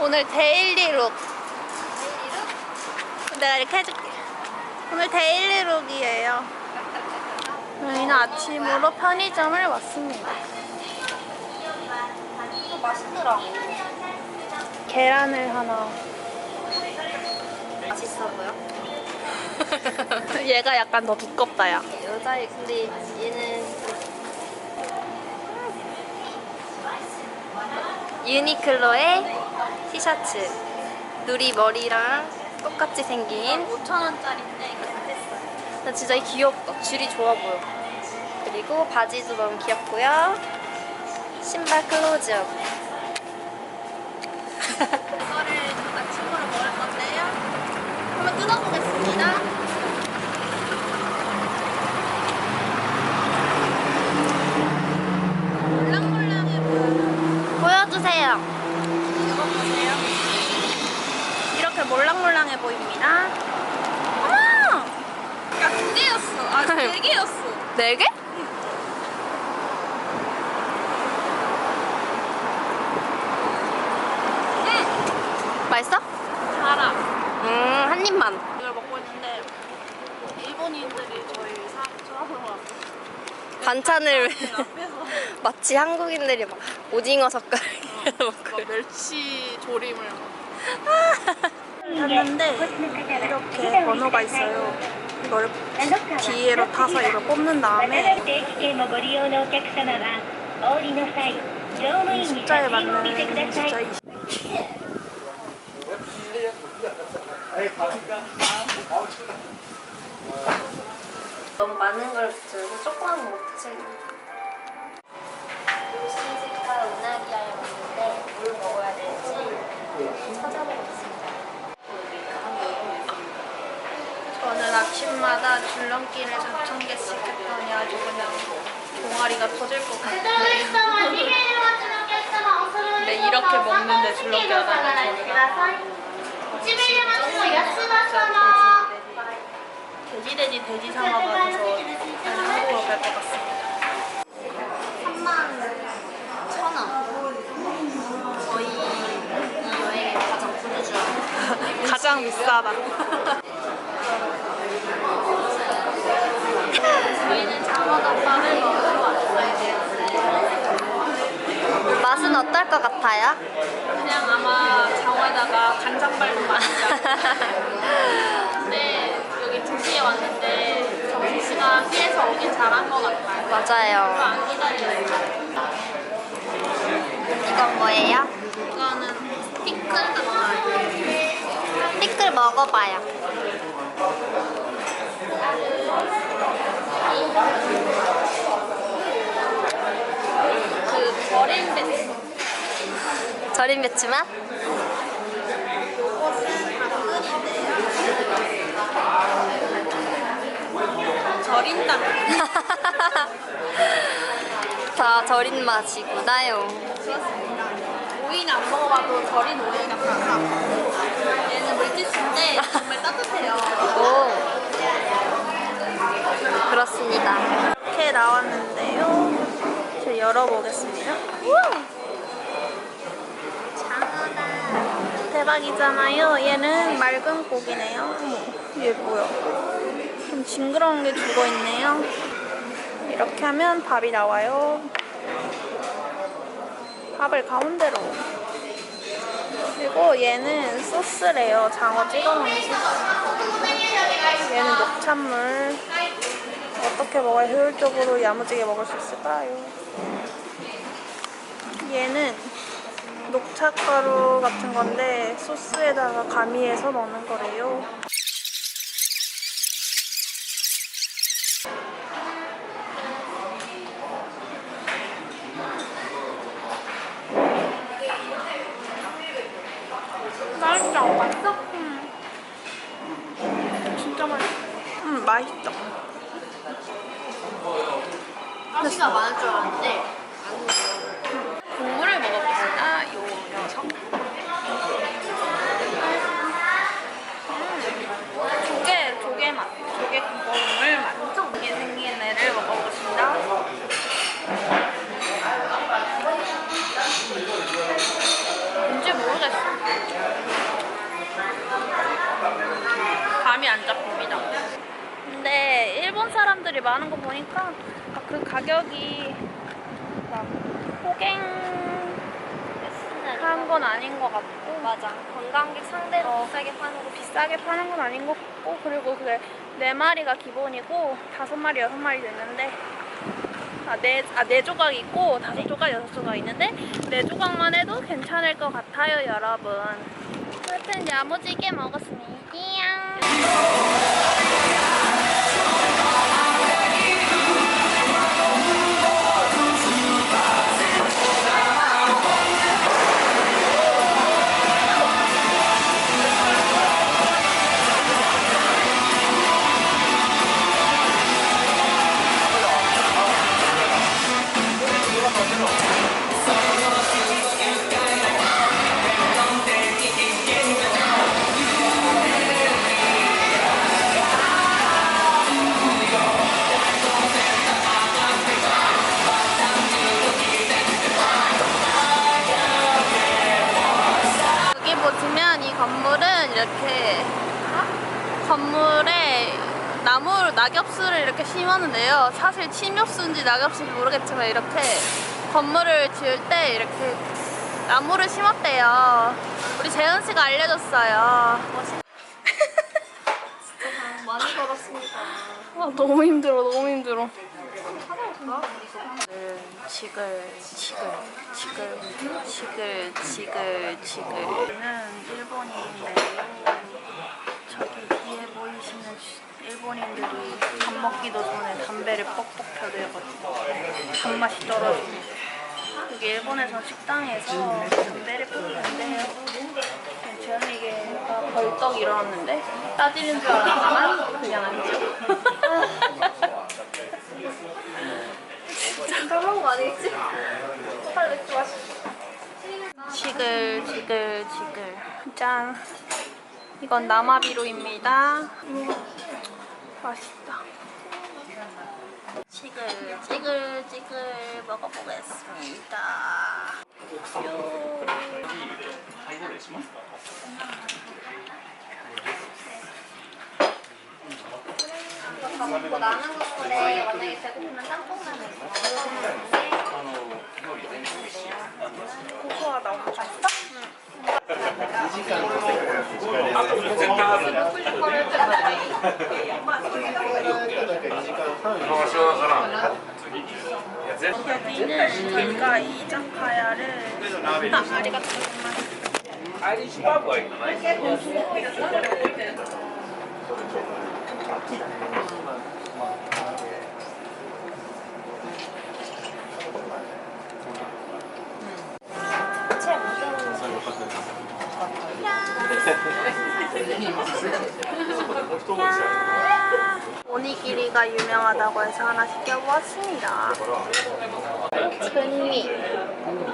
오늘 데일리룩. 내가 이렇게 해줄게. 오늘 데일리룩이에요. 저희는 아침으로 편의점을 왔습니다. 이거 맛있더라고. 계란을 하나. 맛있어 보여? 얘가 약간 더 두껍다, 야. 여자애 근데 얘는 유니클로의 티셔츠. 누리 머리랑 똑같이 생긴. 5천원짜리인데 gat했어요. 나 진짜 귀엽다. 줄이 좋아 보여. 그리고 바지도 너무 귀엽고요. 신발 클로즈업. 이거를 아침으로 먹을 건데요. 한번 뜯어보겠습니다. 몰랑몰랑해 보여요. 보여주세요. 이거 보세요. 이렇게 몰랑몰랑해 보입니다. 어머! 야, 두 개였어. 아, 네 개였어. 네 개? 맛있어? 달아. 음, 한 입만. 이걸 먹고 있는데 일본인들이 저희 사, 하고 반찬을 마치 한국인들이 막 오징어 젓갈 먹고. 막 멸치 조림을 샀는데 이렇게 번호가 있어요. 이거를 기회로 타서 이걸 뽑는 다음에 숫자에 맞는 숫자 너무 많은 걸 붙여서 조그만 거 못 붙이는 아침마다 줄넘기를 4,000개씩 했더니 아주 그냥 동아리가 터질 것 같아요. 근데 이렇게 먹는데 줄넘기 하다니 저는 돼지 돼지 돼지 돼서 한국으로 갈 것 같습니다. 3만 천 원. 거의 이 여행의 가장 부르주아. 가장 비싸다. 저희는 장어덮밥을 먹으러 왔어요. 맛은 어떨 것 같아요? 그냥 아마 장어에다가 간장발도 맛있다. 근데 여기 2시에 왔는데 점심시간 피해서 오긴 잘한 것 같아요. 맞아요. 안 기다려요. 이건 뭐예요? 이거는 피클 같아요. 피클 먹어봐요. 그 버린 배스. 절임 배추 맛? 절인당. 다 절인 맛이구나요. 오이는 안 먹어봐도 절인 오이 같아. 얘는 물티슈인데 정말 따뜻해요. 오. 그렇습니다. 이렇게 나왔는데요. 제가 열어보겠습니다. 장어다. 대박이잖아요. 얘는 맑은 고기네요. 어머, 얘 뭐야? 좀 징그러운 게 죽어 있네요. 이렇게 하면 밥이 나와요. 밥을 가운데로. 그리고 얘는 소스래요. 장어 찍어 먹는 소스. 얘는 녹찬물. 어떻게 먹어야 효율적으로 야무지게 먹을 수 있을까요? 얘는 녹차가루 같은 건데 소스에다가 가미해서 넣는 거래요. 맛있어. 맛있다. 가시가 많을 줄 알았는데 국물을 먹어보겠습니다. 아, 요청. 청. 음, 감이 안 잡혀. 람들이 많은 거 보니까 아, 그 가격이 막 호갱한 건 아닌 것 같고 맞아. 관광객 상대로 어. 비싸게 파는 거 비싸게 파는 건 아닌 것 같고 그리고 그게 네 마리가 기본이고 다섯 마리 여섯 마리도 있는데 아네 아 네 조각 있고 다섯 조각 여섯 조각 있는데 네 조각만 해도 괜찮을 것 같아요 여러분. 하여튼 야무지게 먹었습니다. 건물에 나무 낙엽수를 이렇게 심었는데요. 사실 침엽수인지 낙엽수인지 모르겠지만 이렇게 건물을 지을 때 이렇게 나무를 심었대요. 우리 재은 씨가 알려줬어요. 많이 걸었습니다. 아, 너무 힘들어, 너무 힘들어. 지글, 지글, 지글, 지글, 지글, 지글. 는 일본인인데 저기 뒤에 보이시는 일본인들이 밥 먹기도 전에 담배를 뻑뻑 펴대가지고 단맛이 떨어지고 여기 일본에서 식당에서 담배를 피우는데요. 재현이가 벌떡 일어났는데 따지는 줄 알았지만 그냥 아니죠. 까먹은 거 아니겠지? 빨리 맥주 마시 지글 지글 지글 짠 이건 남아비로입니다 음, 맛있다 지글 지글 지글 먹어보겠습니다 요. 다 먹고 남은 국물에 만약에 배고프면 짬뽕라면 있어. 고소하다 맛있어? あ2時間。か。りがとうございます。か。 오니기리가 유명하다고 해서 하나 시켜보았습니다. 천미. 음,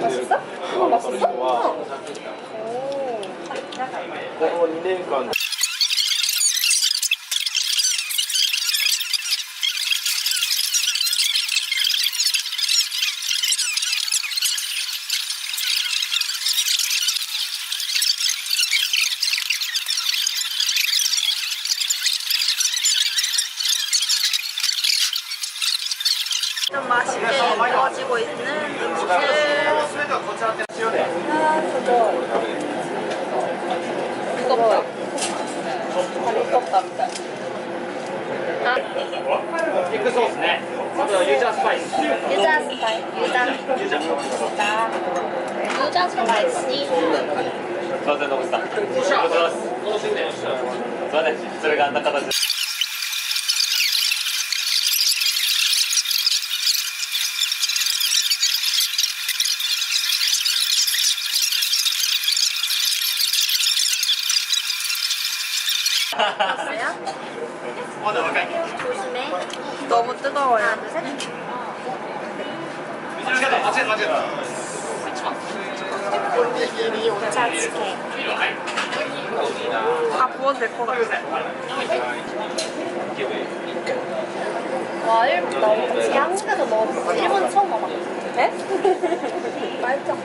맛있어? 맛있어? 음, 어, 좀 맛있게 구워지고 있는 음식을 무겁다. 다 무겁다. 肉ソースね。あとはユージャースパイス。 유자 스파이. 유자. 유자. 유자 스파이시. すいません、野口さん。ありがとうございます。すいません、それがあんな形で。 조심해. 너무 뜨거워요. 하나, 둘, 셋. 이 오차 지게. 다 부어도 될 것 같아. 와, 일본 너무, 양식에서 너무, 일본 처음 와봐. 네? 말짱.